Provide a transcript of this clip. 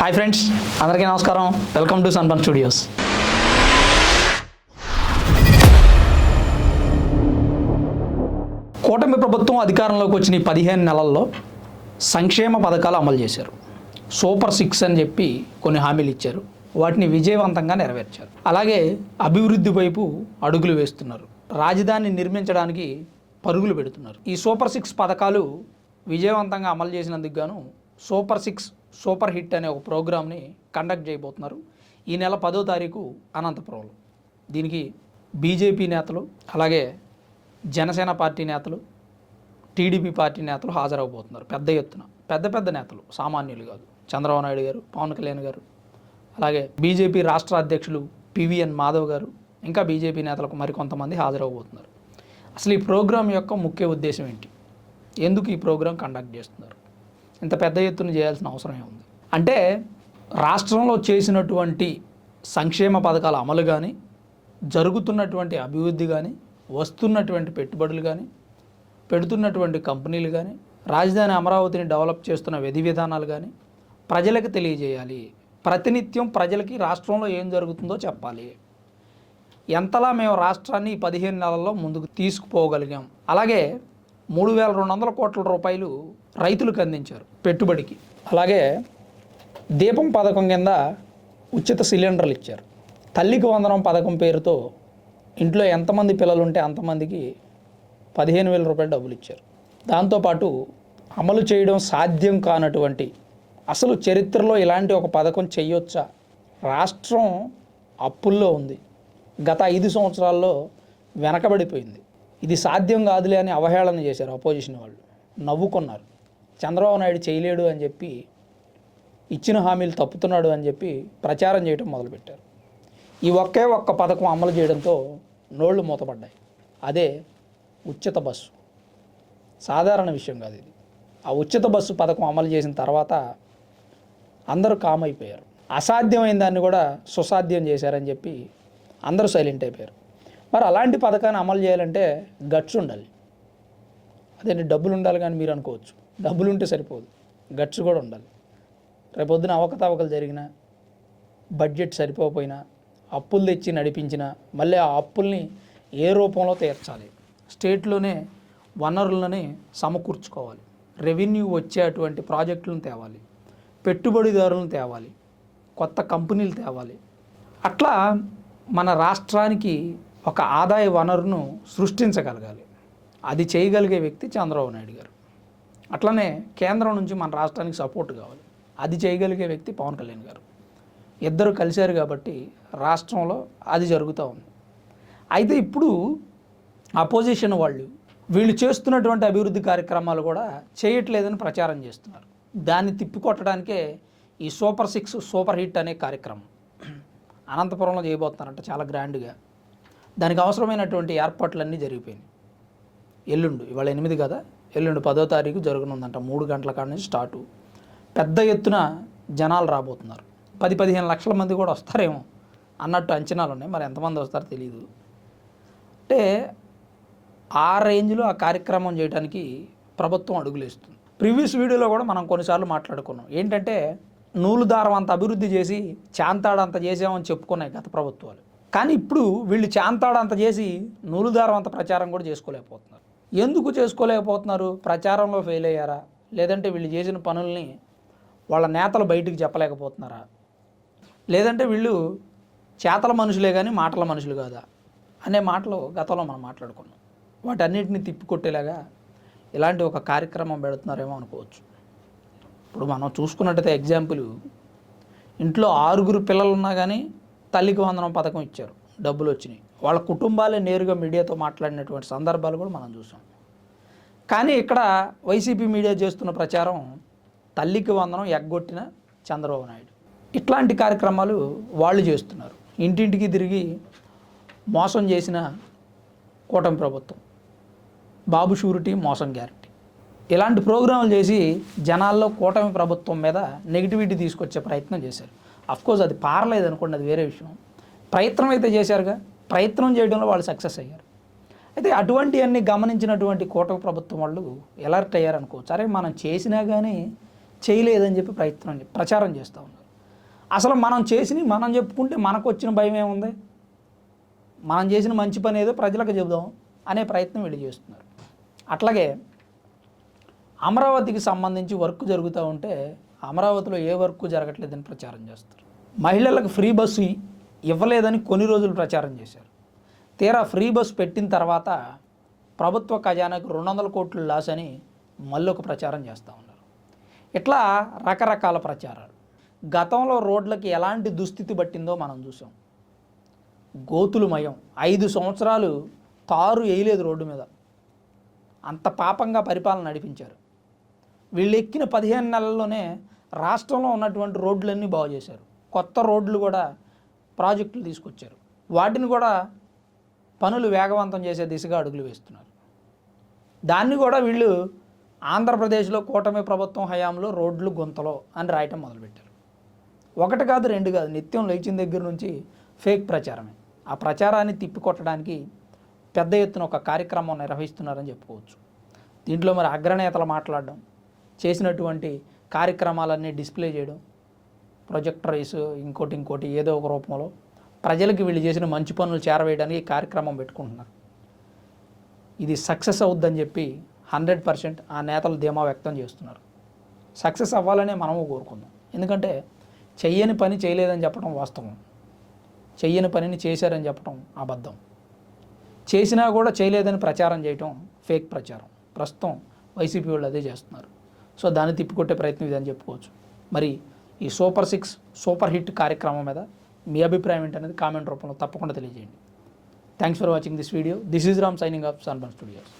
Hi friends అందరికీ నమస్కారం. Welcome to Sunbun studios. కూటమి ప్రభుత్వం అధికారంలోకి వచ్చిన ఈ పదిహేను నెలల్లో సంక్షేమ పథకాలు అమలు చేశారు. సూపర్ సిక్స్ అని చెప్పి కొన్ని హామీలు ఇచ్చారు. వాటిని విజయవంతంగా నెరవేర్చారు. అలాగే అభివృద్ధి వైపు అడుగులు వేస్తున్నారు. రాజధాని నిర్మించడానికి పరుగులు పెడుతున్నారు. ఈ సూపర్ సిక్స్ పథకాలు విజయవంతంగా అమలు చేసినందుకు గాను సూపర్ సిక్స్ సూపర్ హిట్ అనే ఒక ప్రోగ్రామ్ని కండక్ట్ చేయబోతున్నారు. ఈ నెల పదో తారీఖు అనంతపురంలో. దీనికి బీజేపీ నేతలు అలాగే జనసేన పార్టీ నేతలు టీడీపీ పార్టీ నేతలు హాజరవబోతున్నారు. పెద్ద ఎత్తున. పెద్ద పెద్ద నేతలు సామాన్యులు కాదు. చంద్రబాబు నాయుడు గారు పవన్ కళ్యాణ్ గారు అలాగే బీజేపీ రాష్ట్ర అధ్యక్షులు పివిఎన్ మాధవ్ గారు ఇంకా బీజేపీ నేతలకు మరికొంతమంది హాజరవబోతున్నారు. అసలు ఈ ప్రోగ్రాం యొక్క ముఖ్య ఉద్దేశం ఏంటి? ఎందుకు ఈ ప్రోగ్రాం కండక్ట్ చేస్తున్నారు? ఇంత పెద్ద ఎత్తున చేయాల్సిన అవసరం ఏముంది? అంటే రాష్ట్రంలో చేసినటువంటి సంక్షేమ పథకాల అమలు కానీ జరుగుతున్నటువంటి అభివృద్ధి కానీ వస్తున్నటువంటి పెట్టుబడులు కానీ పెడుతున్నటువంటి కంపెనీలు కానీ రాజధాని అమరావతిని డెవలప్ చేస్తున్న విధి విధానాలు కానీ ప్రజలకు తెలియజేయాలి. ప్రతినిత్యం ప్రజలకి రాష్ట్రంలో ఏం జరుగుతుందో చెప్పాలి. ఎంతలా మేము రాష్ట్రాన్ని పదిహేను నెలల్లో ముందుకు తీసుకుపోగలిగాం. అలాగే మూడు వేల రెండు వందల కోట్ల రూపాయలు రైతులకు అందించారు పెట్టుబడికి. అలాగే దీపం పథకం కింద ఉచిత సిలిండర్లు ఇచ్చారు. తల్లికి వందనం పథకం పేరుతో ఇంట్లో ఎంతమంది పిల్లలు ఉంటే అంతమందికి పదిహేను వేల రూపాయలు డబ్బులు ఇచ్చారు. దాంతోపాటు అమలు చేయడం సాధ్యం కానటువంటి అసలు చరిత్రలో ఇలాంటి ఒక పథకం చేయొచ్చా? రాష్ట్రం అప్పుల్లో ఉంది. గత ఐదు సంవత్సరాల్లో వెనకబడిపోయింది. ఇది సాధ్యం కాదులే అని అవహేళన చేశారు అపోజిషన్ వాళ్ళు. నవ్వుకున్నారు. చంద్రబాబు నాయుడు చేయలేడు అని చెప్పి ఇచ్చిన హామీలు తప్పుతున్నాడు అని చెప్పి ప్రచారం చేయడం మొదలుపెట్టారు. ఈ ఒకే ఒక్క పథకం అమలు చేయడంతో నోళ్ళు మూతపడ్డాయి. అదే ఉచిత బస్సు. సాధారణ విషయం కాదు ఇది. ఆ ఉచిత బస్సు పథకం అమలు చేసిన తర్వాత అందరూ కామ్ అయిపోయారు అసాధ్యమైన దాన్ని కూడా సుసాధ్యం చేశారని చెప్పి అందరూ సైలెంట్ అయిపోయారు. మరి అలాంటి పథకాన్ని అమలు చేయాలంటే గట్స్ ఉండాలి. అదే డబ్బులు ఉండాలి కానీ మీరు అనుకోవచ్చు. డబ్బులు ఉంటే సరిపోదు. గట్స్ కూడా ఉండాలి. రేపొద్దున అవకతవకలు జరిగినా బడ్జెట్ సరిపోకపోయినా అప్పులు తెచ్చి నడిపించిన మళ్ళీ ఆ అప్పుల్ని ఏ రూపంలో తీర్చాలి? స్టేట్లోనే వనరులని సమకూర్చుకోవాలి. రెవెన్యూ వచ్చే అటువంటి ప్రాజెక్టులను తేవాలి. పెట్టుబడిదారులను తేవాలి. కొత్త కంపెనీలు తేవాలి. అట్లా మన రాష్ట్రానికి ఒక ఆదాయ వనరును సృష్టించగలగాలి. అది చేయగలిగే వ్యక్తి చంద్రబాబు నాయుడు గారు. అట్లనే కేంద్రం నుంచి మన రాష్ట్రానికి సపోర్ట్ కావాలి. అది చేయగలిగే వ్యక్తి పవన్ కళ్యాణ్ గారు. ఇద్దరు కలిశారు కాబట్టి రాష్ట్రంలో అది జరుగుతూ ఉంది. అయితే ఇప్పుడు అపోజిషన్ వాళ్ళు వీళ్ళు చేస్తున్నటువంటి అభివృద్ధి కార్యక్రమాలు కూడా చేయట్లేదని ప్రచారం చేస్తున్నారు. దాన్ని తిప్పికొట్టడానికే ఈ సూపర్ సిక్స్ సూపర్ హిట్ అనే కార్యక్రమం అనంతపురంలో చేయబోతున్నారంట చాలా గ్రాండ్గా. దానికి అవసరమైనటువంటి ఏర్పాట్లన్నీ జరిగిపోయినాయి. ఎల్లుండు ఇవాళ ఎనిమిది కదా? ఎల్లుండి పదో తారీఖు జరగనుందంట. మూడు గంటల కాడ నుంచి స్టార్టు. పెద్ద ఎత్తున జనాలు రాబోతున్నారు. పది పదిహేను లక్షల మంది కూడా వస్తారేమో అన్నట్టు అంచనాలు ఉన్నాయి. మరి ఎంతమంది వస్తారో తెలియదు అంటే ఆ రేంజ్లో ఆ కార్యక్రమం చేయడానికి ప్రభుత్వం అడుగులేస్తుంది. ప్రీవియస్ వీడియోలో కూడా మనం కొన్నిసార్లు మాట్లాడుకున్నాం. ఏంటంటే నూలు దారం అంత అభివృద్ధి చేసి చాంతాడంత చేసామని చెప్పుకున్నాయి గత ప్రభుత్వాలు. కానీ ఇప్పుడు వీళ్ళు చాంతాడు అంత చేసి నూలుదారం అంత ప్రచారం కూడా చేసుకోలేకపోతున్నారు. ఎందుకు చేసుకోలేకపోతున్నారు? ప్రచారంలో ఫెయిల్ అయ్యారా? లేదంటే వీళ్ళు చేసిన పనుల్ని వాళ్ళ నేతలు బయటికి చెప్పలేకపోతున్నారా? లేదంటే వీళ్ళు చేతల మనుషులే కానీ మాటల మనుషులు కాదా? అనే మాటలు గతంలో మనం మాట్లాడుకున్నాం. వాటన్నిటిని తిప్పికొట్టేలాగా ఇలాంటి ఒక కార్యక్రమం పెడుతున్నారేమో అనుకోవచ్చు. ఇప్పుడు మనం చూసుకున్నట్టయితే ఎగ్జాంపుల్ ఇంట్లో ఆరుగురు పిల్లలు ఉన్నా కానీ తల్లికి వందనం పథకం ఇచ్చారు. డబ్బులు వచ్చినాయి. వాళ్ళ కుటుంబాలే నేరుగా మీడియాతో మాట్లాడినటువంటి సందర్భాలు కూడా మనం చూసాం. కానీ ఇక్కడ వైసీపీ మీడియా చేస్తున్న ప్రచారం తల్లికి వందనం ఎగ్గొట్టిన చంద్రబాబు నాయుడు. ఇట్లాంటి కార్యక్రమాలు వాళ్ళు చేస్తున్నారు. ఇంటింటికి తిరిగి మోసం చేసిన కూటమి ప్రభుత్వం. బాబు షూరిటీ మోసం గ్యారంటీ. ఇలాంటి ప్రోగ్రాంలు చేసి జనాల్లో కూటమి ప్రభుత్వం మీద నెగిటివిటీ తీసుకొచ్చే ప్రయత్నం చేశారు. అఫ్కోర్స్ అది పారలేదు అనుకోండి అది వేరే విషయం. ప్రయత్నం అయితే చేశారుగా ప్రయత్నం చేయడంలో వాళ్ళు సక్సెస్ అయ్యారు. అయితే అటువంటివన్నీ గమనించినటువంటి కూటమి ప్రభుత్వం వాళ్ళు ఎలర్ట్ అయ్యారనుకోవచ్చు అరే మనం చేసినా కానీ చేయలేదని చెప్పి ప్రయత్నం ప్రచారం చేస్తూ ఉన్నారు. అసలు మనం చేసినవి మనం చెప్పుకుంటే మనకు వచ్చిన భయం ఏముంది? మనం చేసిన మంచి పని ఏదో ప్రజలకు చెబుదాం అనే ప్రయత్నం వీళ్ళు చేస్తున్నారు. అట్లాగే అమరావతికి సంబంధించి వర్క్ జరుగుతూ ఉంటే అమరావతిలో ఏ వర్క్ జరగట్లేదని ప్రచారం చేస్తారు. మహిళలకు ఫ్రీ బస్సు ఇవ్వలేదని కొన్ని రోజులు ప్రచారం చేశారు. తీరా ఫ్రీ బస్సు పెట్టిన తర్వాత ప్రభుత్వ ఖజానాకు రెండు వందల కోట్లు లాస్ అని మళ్ళీ ఒక ప్రచారం చేస్తూ ఉన్నారు. ఇట్లా రకరకాల ప్రచారాలు. గతంలో రోడ్లకి ఎలాంటి దుస్థితి పట్టిందో మనం చూసాం. గోతులుమయం. ఐదు సంవత్సరాలు తారు వేయలేదు రోడ్డు మీద. అంత పాపంగా పరిపాలన నడిపించారు. వీళ్ళు ఎక్కిన పదిహేను నెలల్లోనే రాష్ట్రంలో ఉన్నటువంటి రోడ్లన్నీ బాగు చేశారు. కొత్త రోడ్లు కూడా ప్రాజెక్టులు తీసుకొచ్చారు. వాటిని కూడా పనులు వేగవంతం చేసే దిశగా అడుగులు వేస్తున్నారు. దాన్ని కూడా వీళ్ళు ఆంధ్రప్రదేశ్లో కూటమి ప్రభుత్వం హయాంలో రోడ్లు గుంతలో అని రాయటం మొదలుపెట్టారు. ఒకటి కాదు రెండు కాదు నిత్యం లేచిన దగ్గర నుంచి ఫేక్ ప్రచారమే. ఆ ప్రచారాన్ని తిప్పికొట్టడానికి పెద్ద ఎత్తున ఒక కార్యక్రమం నిర్వహిస్తున్నారని చెప్పుకోవచ్చు. దీంట్లో మరి అగ్రనేతలు మాట్లాడడం చేసినటువంటి కార్యక్రమాలన్నీ డిస్ప్లే చేయడం ప్రొజెక్టరీస్ ఇంకోటి ఇంకోటి ఏదో ఒక రూపంలో ప్రజలకు వీళ్ళు చేసిన మంచి పనులు చేరవేయడానికి కార్యక్రమం పెట్టుకుంటున్నారు. ఇది సక్సెస్ అవుద్దని చెప్పి హండ్రెడ్ పర్సెంట్ ఆ నేతలు ధీమా వ్యక్తం చేస్తున్నారు. సక్సెస్ అవ్వాలనే మనము కోరుకుందాం. ఎందుకంటే చెయ్యని పని చేయలేదని చెప్పడం వాస్తవం. చెయ్యని పనిని చేశారని చెప్పడం అబద్ధం. చేసినా కూడా చేయలేదని ప్రచారం చేయటం ఫేక్ ప్రచారం. ప్రస్తుతం వైసీపీ వాళ్ళు అదే చేస్తున్నారు. సో దాన్ని తిప్పికొట్టే ప్రయత్నం ఇదని చెప్పుకోవచ్చు. మరి ఈ సూపర్ సిక్స్ సూపర్ హిట్ కార్యక్రమం మీద మీ అభిప్రాయం ఏంటనేది కామెంట్ రూపంలో తప్పకుండా తెలియజేయండి. Thanks for watching this video this is Ram signing off Sunbun studios